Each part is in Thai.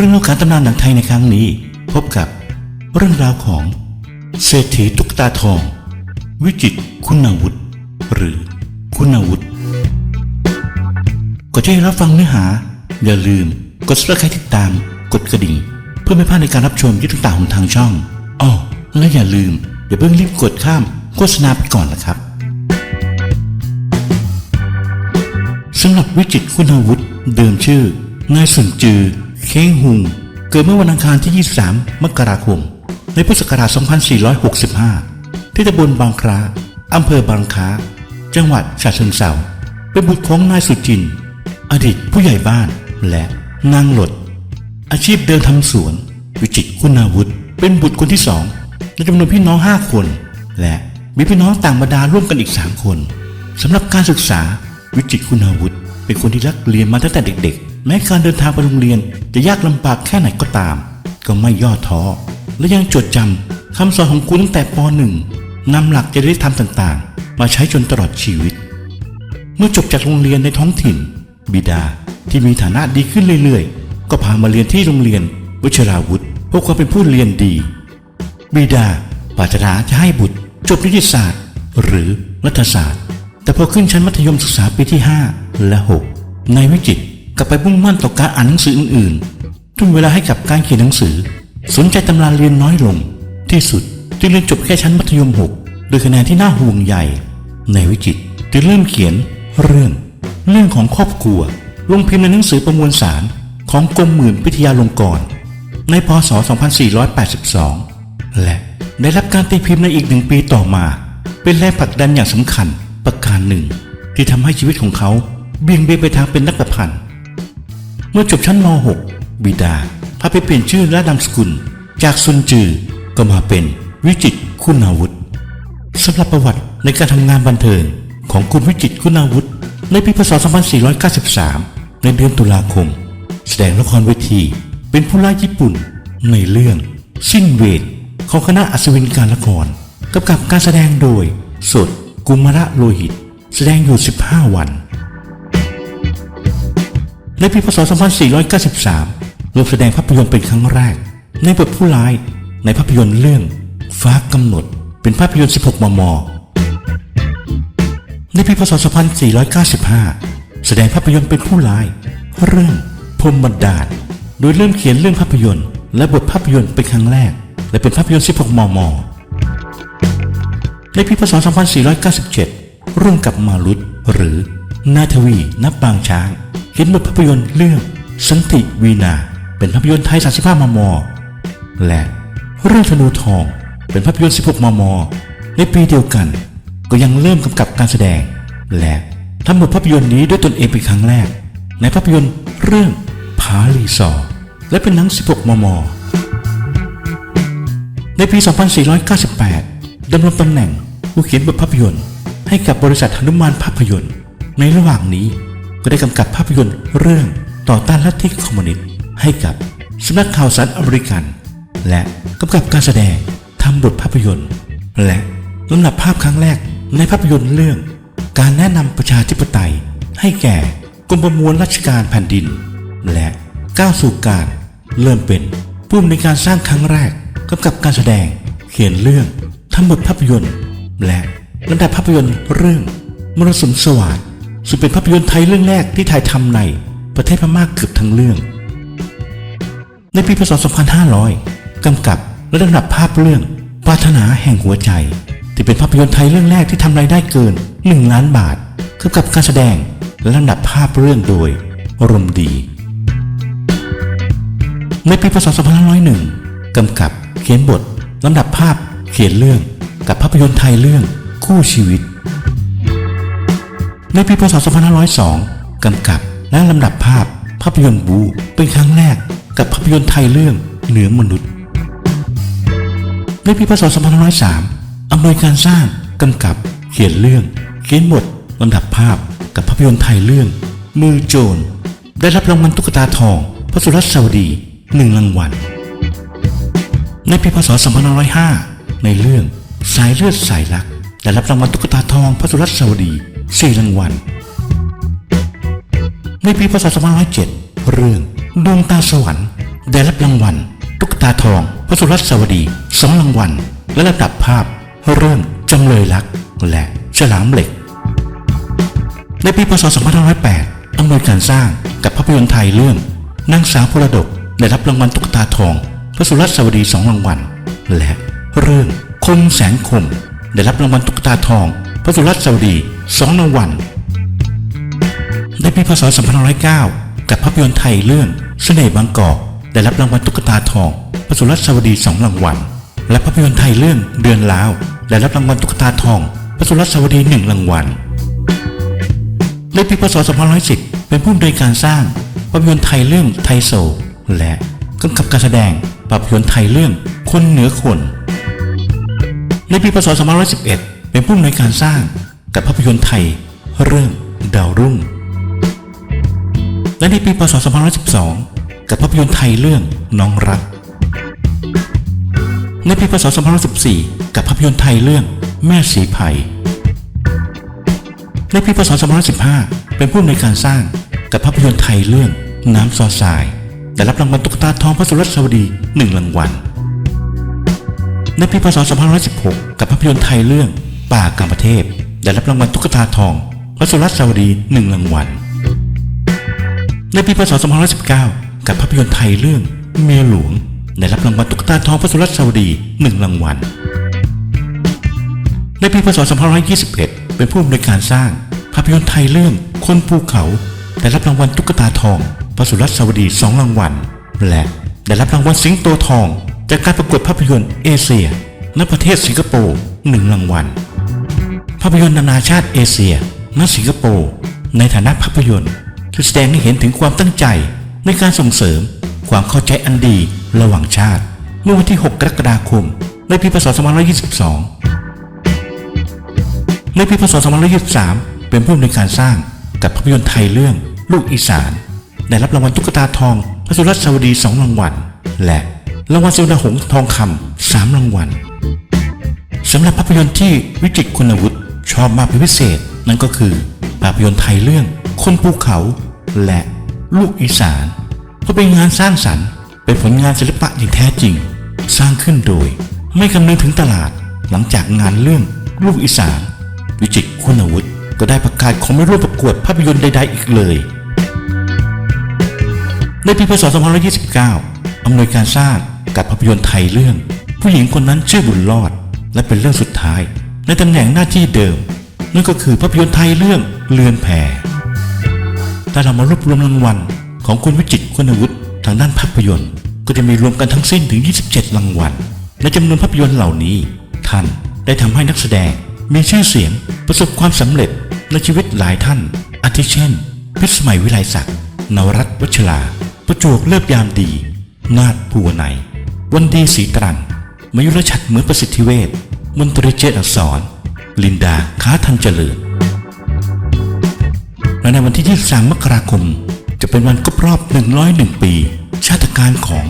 รื่องราวการตำนานหนังไทยในครั้งนี้ พบกับเรื่องราวของ เศรษฐีตุ๊กตาทอง วิจิตคุณาวุฒิหรือคุณาวุฒิก่อนที่จะรับฟังเนื้อหา อย่าลืมกด subscribe ติดตามกดกระดิ่ง เพื่อไม่พลาดในการรับชมยี่ต่างของทางช่องอ้อและอย่าลืมอย่าเพิ่งรีบกดข้ามโฆษณาไปก่อนนะครับสำหรับวิจิตคุณาวุฒิเดิมชื่อนายสุนจือ เค้งหุง เกิดเมื่อวันอังคารที่ 23 มกราคม ในพุทธศักราช 2465 ที่ตำบลบางคล้าอำเภอบางค้าจังหวัดฉะเชิงเทราเป็นบุตรของนายสุจิน อดีตผู้ใหญ่บ้านและนางหลด อาชีพเดินทำสวน วิจิตคุณาวุฒิเป็นบุตรคนที่สองในจำนวนพี่น้องห้าคน และมีพี่น้องต่างบรรดาร่วมกันอีกสามคนสำหรับการศึกษาวิจิตคุณาวุฒิเป็นคนที่รักเรียนมาตั้งแต่เด็กๆ แม้การเดินทางไปโรงเรียนจะยากลำบากแค่ไหนก็ตาม ก็ไม่ย่อท้อและยังจดจำคำสอนของครูตั้งแต่ป .1 นำหลักจริยธรรมต่างๆ มาใช้จนตลอดชีวิต เมื่อจบจากโรงเรียนในท้องถิ่น บิดาที่มีฐานะดีขึ้นเรื่อยๆ ก็พามาเรียนที่โรงเรียนวิชราวุธเพื่อความเป็นผู้เรียนดี บิดาปรารถนาจะให้บุตร จบนิติศาสตร์ หรือรัฐศาสตร์ แต่พอขึ้นชั้นมัธยมศึกษาปีที่ 5 และ6นวิจิตร กลับไปมุ่งมั่นต่อการอ่านหนังสืออื่นๆทุ่มเวลาให้กับการเขียนหนังสือ สนใจตำราเรียนน้อยลง ที่สุดจึงเรียนจบแค่ชั้นมัธยม 6 โดยคะแนนที่น่าห่วงใหญ่ ในวิจิตจึงเริ่มเขียนเรื่อง เรื่องของครอบครัว ลงพิมพ์ในหนังสือประมวลสารของกรมหมื่นวิทยาลงกรณ์ในพศ 2482 และได้รับการตีพิมพ์ในอีกหนึ่งปีต่อมา เป็นแรงผลักดันอย่างสำคัญประการหนึ่ง ที่ทำให้ชีวิตของเขาเบี่ยงเบนไปทางเป็นนักประพันธ์ เมื่อจบชั้นม .6 บิดาพาไปเปลี่ยนชื่อและนามสกุล จากซุนจือก็มาเป็นวิจิตคุณาวุธสำหรับประวัติในการทำงานบันเทิงของคุณวิจิตคุณาวุธในปีพศ 2493 ในเดือนตุลาคม แสดงละครเวที เป็นผู้ร้ายญี่ปุ่นในเรื่อง สิ้นเวทของคณะอัศวินการละครกำกับการแสดงโดยสดกุมระโลหิต แสดงอยู่ 15 วัน ในปีพศ 2493ร่วมแสดงภาพยนตร์เป็นครั้งแรก ในบทผู้ร้ายในภาพยนตร์เรื่อง ฟ้ากำหนด เป็นภาพยนตร์ 16 มม ในปีพศ 2495 แสดงภาพยนตร์เป็นผู้ร้าย เรื่องพรมบันดาล โดยเริ่มเขียนเรื่องภาพยนตร์ และบทภาพยนตร์เป็นครั้งแรก และเป็นภาพยนตร์ 16 มม ในปีพศ 2497 ร่วมกับมารุตหรือ นาทวีนับบางช้างเขียนบทภาพยนตร์เรื่อง สันติวีนา เป็นภาพยนตร์ไทย 35 มม และเรื่องธนูทอง เป็นภาพยนตร์ 16 มม ในปีเดียวกัน ก็ยังเริ่มกำกับการแสดง และทำบทภาพยนตร์นี้ด้วยตนเองเป็นครั้งแรก ในภาพยนตร์เรื่องพาลีซอและเป็นหนัง 16 มม ในปี 2498ดำรงตำแหน่งผู้เขียนบทภาพยนตร์ให้กับบริษัทหนุมานภาพยนตร์ ในระหว่างนี้ก็ได้กำกับภาพยนตร์เรื่องต่อต้านลัทธิคอมมิวนิสต์ให้กับสำนักข่าวสารอเมริกัน และกำกับการแสดงทำบทภาพยนตร์ และลำดับภาพครั้งแรกในภาพยนตร์เรื่อง การแนะนำประชาธิปไตย ให้แก่กรมประมวลราชการแผ่นดิน และก้าวสู่การเริ่มเป็นผู้อำนการสร้างครั้งแรกกำกับการแสดงเขียนเรื่องทำบทภาพยนตร์ และลำดับภาพยนตร์เรื่องมรสุมสวัสด ซึ่งเป็นภาพยนตร์ไทยเรื่องแรกที่ถ่ายทำในประเทศพม่าเกือบทั้งเรื่อง ในปีพศ 2500 กำกับและลำดับภาพเรื่องปรารถนาแห่งหัวใจ ที่เป็นภาพยนตร์ไทยเรื่องแรกที่ทำรายได้เกิน 1 ล้านบาทกำกับการแสดงและลำดับภาพเรื่องโดยรมดี ในปีพศ 2501 กำกับเขียนบทลำดับภาพเขียนเรื่องกับภาพยนตร์ไทยเรื่องคู่ชีวิต ในปีพศ 2502 กำกับและลำดับภาพภาพยนตร์บูเป็นครั้งแรกกับภาพยนตร์ไทยเรื่องเหนือมนุษย์ ในปีพศ 2503อำนวยการสร้างกำกับเขียนเรื่อง เขียนบทลำดับภาพกับภาพยนตร์ไทยเรื่อง มือโจร ได้รับรางวัลตุ๊กตาทองพระสุรสวดีหนึ่งรางวัล ในปีพศ 2505 ในเรื่องสายเลือดสายรัก ได้รับรางวัลตุ๊กตาทองพระสุรสวดี สี่รางวัล ในปีพศ2507 เรื่องดวงตาสวรรค์ได้รับรางวัล ตุ๊กตาทองพระสุรัสสวดีสองรางวัล และระดับภาพ เรื่องจำเลยรัก และฉลามเหล็ก ในปีพศ2508อำนวยการสร้างกับภาพยนตร์ไทยเรื่องนางสาวพรดกได้รับรางวัลตุ๊กตาทองพระสุรัสสวดีสองรางวัล และเรื่องคมแสนคม ได้รับรางวัลตุ๊กตาทอง พระสุรัสวดี สองรางวัลในปีพศ2509 กับภาพยนตร์ไทยเรื่องเสน่ห์บางกอกได้รับรางวัลตุ๊กตาทองพระสุรัสสวดีสองรางวัล และภาพยนตร์ไทยเรื่องเดือนลาวได้รับรางวัลตุ๊กตาทองพระสุรัสสวดีหนึ่งรางวัล ในปีพศ2510 เป็นผู้อำนการสร้างภาพยนตร์ไทยเรื่องไทยโซและกำกับการแสดงภาพยนตร์ไทยเรื่องคนเหนือคน ในปีพศ2511 เป็นผู้อำนวยการสร้าง กับภาพยนตร์ไทยเรื่องดาวรุ่ง และในปีพศ2512 กับภาพยนตร์ไทยเรื่องน้องรัก ในปีพศ2514 กับภาพยนตร์ไทยเรื่องแม่สีไผ่ในปีพศ2515 เป็นผู้อำนวยการสร้างกับภาพยนตร์ไทยเรื่องน้ำซอสาย ได้รับรางวัลตุ๊กตาทองพระสุรัสสวดีหนึ่งรางวัล ในปีพศ2516 กับภาพยนตร์ไทยเรื่องป่ากามเทพ ได้รับรางวัลตุ๊กตาทองพระสุรัสสวดีหนึ่งรางวัล ในปีพศ2519 กับภาพยนตร์ไทยเรื่องเมียหลวง ได้รับรางวัลตุ๊กตาทองพระสุรัสสวดีหนึ่งรางวัล ในปีพศ2521 เป็นผู้อำนวยการสร้างภาพยนตร์ไทยเรื่องคนภูเขา ได้รับรางวัลตุ๊กตาทองพระสุรัสสวดีสองรางวัล และได้รับรางวัลสิงโตทอง จากการประกวดภาพยนตร์เอเชียณประเทศสิงคโปร์หนึ่งรางวัล ภาพยนตร์นานาชาติเอเชียณสิงคโปร์ในฐานะภาพยนตร์ที่แสดงให้เห็นถึงความตั้งใจในการส่งเสริมความเข้าใจอันดีระหว่างชาติ เมื่อวันที่ 6 กรกฎาคม ในปีพศ 2522 ในปีพศ 2523 เป็นผู้อำนวยการสร้างกับภาพยนตร์ไทยเรื่องลูกอีสาน ได้รับรางวัลตุ๊กตาทองพระสุรัสสวดีสองรางวัล และรางวัลเสวนาหงส์ทองคำสามรางวัลสำหรับภาพยนตร์ที่วิจิตรคุณวุฒิ ชอบมากเป็นพิเศษนั่นก็คือภาพยนตร์ไทยเรื่อง คนภูเขาและลูกอีสานเพราเป็นงานสร้างสรรค์ เป็นผลงานศิลปะอย่างแท้จริง สร้างขึ้นโดย ไม่คำนึงถึงตลาด หลังจากงานเรื่องลูกอีสาน วิจิตรคุณวุฒิก็ได้ประกาศขอไม่ร่วมประกวดภาพยนตร์ใด ๆ อีกเลย ในปีพศ 2529 อำนวยการสร้างกับภาพยนตร์ไทยเรื่อง ผู้หญิงคนนั้นชื่อบุญรอด และเป็นเรื่องสุดท้าย ในตำแหน่งหน้าที่เดิม นั่นก็คือภาพยนตร์ไทยเรื่องเรือนแพถ้าเรามารวบรวมรางวัลของคุณวิจิตคุณวุฒิทางด้านภาพยนตร์ ก็จะมีรวมกันทั้งสิ้นถึง 27 รางวัลในจำนวนภาพยนตร์เหล่านี้ ท่านได้ทำให้นักแสดง มีชื่อเสียงประสบความสำเร็จในชีวิตหลายท่าน อาทิเช่น พิสมัยวิไลศักดิ์นวรัตวัชรา ประจวบเลิบยามดี นาฏภูวนัยวันดีศรีตรังมายุรชัดเหมือนประสิทธิเวช มนตรีเจตอักษร ลินดาค้าทันเจริญและในวันที่ 23 มกราคม จะเป็นวันครบรอบ 101 ปี ชาติการของ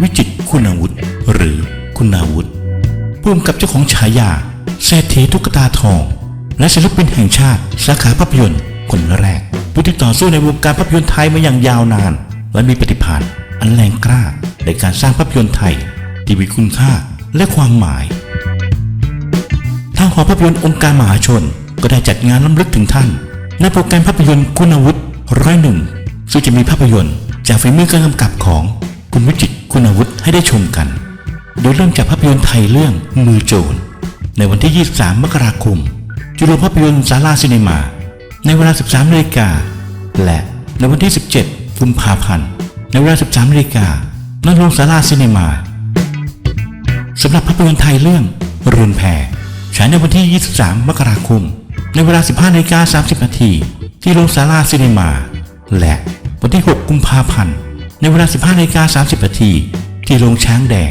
วิจิตคุณาวุฒิหรือคุณาวุฒิผู้กำกับเจ้าของฉายาเศรษฐีตุ๊กตาทอง และศิลปินแห่งชาติ สาขาภาพยนตร์คนแรก ผู้ที่ต่อสู้ในวงการภาพยนตร์ไทยมาอย่างยาวนาน และมีปฏิภาณอันแรงกล้าในการสร้างภาพยนตร์ไทย ที่มีคุณค่าและความหมาย ทางหอภาพยนตร์องค์การมหาชน ก็ได้จัดงานล้ำลึกถึงท่าน ในโปรแกรมภาพยนตร์คุณวุฒิร้อยหนึ่งซึ่งจะมีภาพยนตร์ จากฝีมือการกำกับของคุณวิจิตคุณวุฒิให้ได้ชมกัน โดยเริ่มจากภาพยนตร์ไทยเรื่องมือโจรในวันที่ 23 มกราคม จุลภาพยนตร์ซาลาซินีมา ในเวลา 13นาฬิกาและในวันที่ 17 กุมภาพันธ์ ในเวลา 13นาฬิกาณโรงซาลาซินีมาสำหรับภาพยนตร์ไทยเรื่องเรือนแพายในวันที่ 23 มกราคม ในเวลา 15นาฬิกา30 นาทีที่โรงซาลาซินีมา และวันที่ 6 กุมภาพันธ์ ในเวลา 15นาฬิกา30 นาทีที่โรงช้างแดง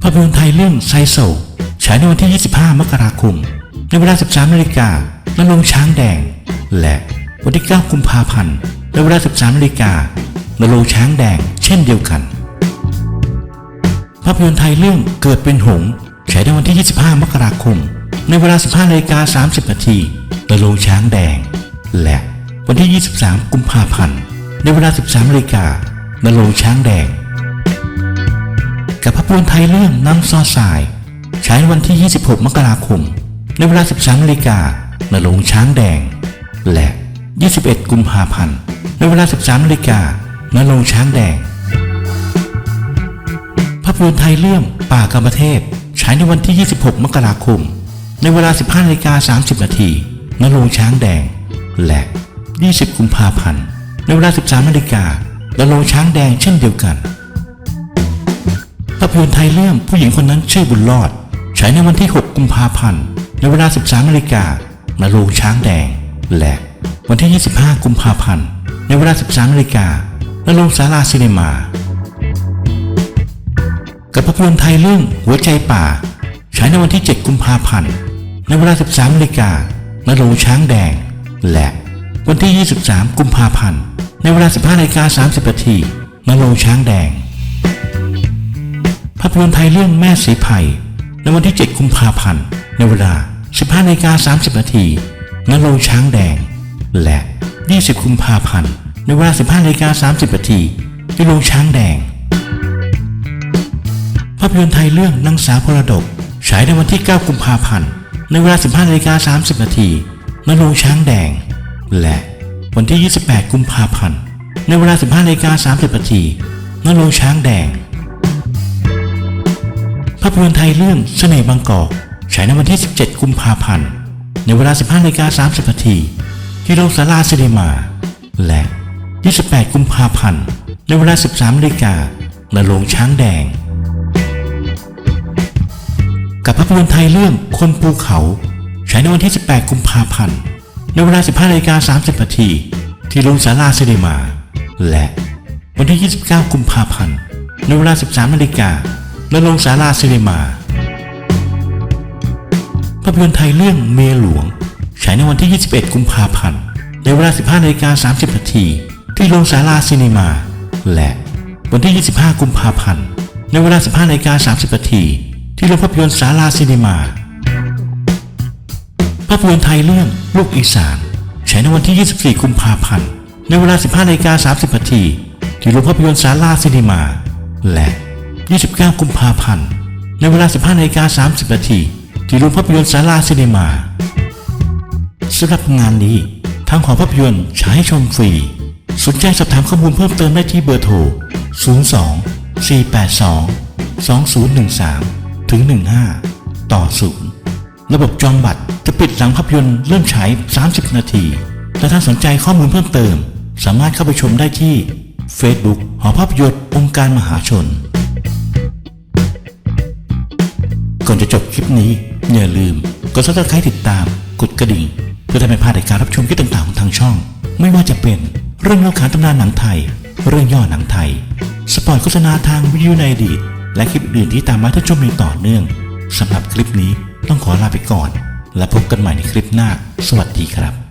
ภาพยนตร์ไทยเรื่องไซโซฉายในวันที่ 25 มกราคม ในเวลา 13นาฬิกาณโรงช้างแดง และวันที่ 9 กุมภาพันธ์ในเวลา 13นาฬิกาณโรงช้างแดง เช่นเดียวกัน ภาพยนตร์ไทยเรื่องเกิดเป็นหงส์ ฉายในวันที่ 25 มกราคม ในเวลา 15นาฬิกา30 นาทีณโรงช้างแดง และวันที่ 23 กุมภาพันธ์ ในเวลา 13นาฬิกาณนรงช้างแดง กับภาพยนตร์ไทยเรื่องน้ำซอสาย ฉายในวันที่ 26 มกราคม ในเวลา 13นาฬิกานรงช้างแดง และ 21 กุมภาพันธ์ ในเวลา 13นาฬิกานรงช้างแดงภาพยนตร์ไทยเรื่องป่ากรรมเทพายในวันที่ 26 มกราคม ในเวลา 15นาฬิกา30 นาทีณโรงช้างแดง และ 20 กุมภาพันธ์ ในเวลา 13นาฬิกาณโรงช้างแดงเช่นเดียวกันภาพยนตร์ไทยเรื่องผู้หญิงคนนั้นชื่อบุญรอด ฉายในวันที่ 6 กุมภาพันธ์ ในเวลา 13นาฬิกาณโรงช้างแดง และวันที่ 25 กุมภาพันธ์ ในเวลา 13นาฬิกาณโรงศาลาซีเนมา กับภาพยนตร์ไทยเรื่องหัวใจป่า ฉายในวันที่ 7 กุมภาพันธ์ ในเวลา 13นาฬิกาณโรงช้างแดง และวันที่ 23 กุมภาพันธ์ ในเวลา 15นาฬิกา30นาทีณโรงช้างแดง ภาพยนตร์ไทยเรื่องแม่สีไผ่ในวันที่ 7 กุมภาพันธ์ ในเวลา 15นาฬิกา30นาทีณโรงช้างแดง และ 20 กุมภาพันธ์ ในเวลา 15นาฬิกา30นาทีที่โรงช้างแดงาพยนตร์ไทยเรื่องนางสาวพรดก ฉายในวันที่ 9 กุมภาพันธ์ ในเวลา 15นาฬิกา30 นาทีณโรงช้างแดง และวันที่ 28 กุมภาพันธ์ ในเวลา 15นาฬิกา30 นาทีณโรงช้างแดง ภาพยนตร์ไทยเรื่องเสน่ห์บางกอกฉายในวันที่ 17 กุมภาพันธ์ ในเวลา 15นาฬิกา30 นาทีที่โรงศาลาซีเนมา และ 28 กุมภาพันธ์ ในเวลา 13นาฬิกาณโรงช้างแดง กับภาพยนตร์ไทยเรื่องคนภูเขาฉายในวันที่ 18 กุมภาพันธ์ในเวลา 15นาฬิกา30นาทีที่โรงศาลาซีเนมา และวันที่ 29 กุมภาพันธ์ในเวลา 13นาฬิกาณโรงศาลาซีเนมาภาพยนตร์ไทยเรื่องเมียหลวงฉายในวันที่ 21 กุมภาพันธ์ในเวลา 15นาฬิกา30นาทีที่โรงศาลาซีเนมา และวันที่ 25 กุมภาพันธ์ในเวลา 15นาฬิกา30นาที ที่โรงภาพยนตร์ศาลาซีเนมา ภาพยนตร์ไทยเรื่องลูกอีสานฉายในวันที่ 24 กุมภาพันธ์ ในเวลา 15นาฬิกา30นาทีที่โรงภาพยนตร์ศาลาซีเนมา และ 29 กุมภาพันธ์ ในเวลา 15นาฬิกา30นาทีที่โรงภาพยนตร์ศาลาซีเนมาสำหรับงานนี้ทางหอภาพยนตร์ฉายให้ชมฟรี สนใจสอบถามข้อมูลเพิ่มเติมได้ที่เบอร์โทร 02 482 2013 ถึง 15 ต่อ 0 ระบบจองบัตรจะปิดหลังภาพยนตร์เริ่มฉาย 30 นาที และถ้าสนใจข้อมูลเพิ่มเติม สามารถเข้าไปชมได้ที่ Facebook หอภาพยนตร์องค์การมหาชน ก่อนจะจบคลิปนี้ อย่าลืมกดซับสไครต์ติดตาม กดกระดิ่ง เพื่อทำให้พลาดในการรับชมคลิปต่างๆของทางช่อง ไม่ว่าจะเป็นเรื่องเล่าขานตำนานหนังไทย เรื่องย่อหนังไทย สปอร์ตโฆษณาทางวิทยุในอดีต และคลิปอื่นที่ตามมาถ้าชมในต่อเนื่องสำหรับคลิปนี้ต้องขอลาไปก่อน และพบกันใหม่ในคลิปหน้า สวัสดีครับ